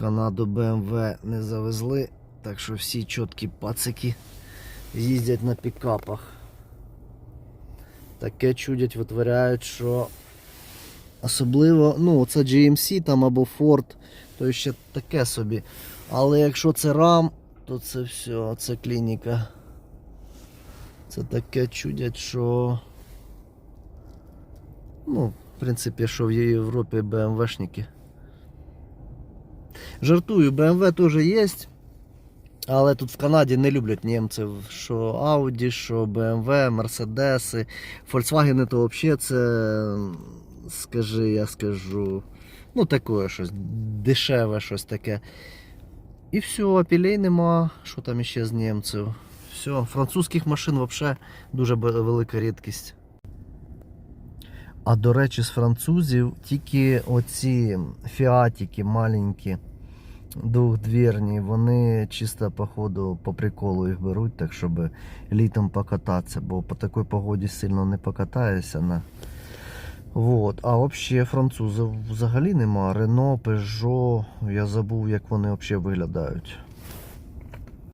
Канаду BMW не завезли, так що всі чіткі пацики їздять на пікапах. Таке чудять, витворяють, що особливо, ну, це GMC там або Ford, то ще таке собі. Але якщо це RAM, то це все, це клініка. Це таке чудять, що. Ну, в принципі, що в Європі БМВшники. Жартую, BMW теж є. Але тут в Канаді не люблять німців, що Audi, що BMW, Мерседеси. Volkswagen то взагалі це, скажи, я скажу, ну таке щось, дешеве щось таке. І все, апілей нема, що там іще з німців. Все, французьких машин взагалі дуже велика рідкість. А до речі, з французів тільки оці фіатіки маленькі, двохдвірні, вони чисто по ходу, по приколу їх беруть, так щоб літом покататися, бо по такій погоді сильно не покатаєшся. На... Вот. А взагалі французів взагалі нема. Рено, Peugeot, я забув, як вони взагалі виглядають.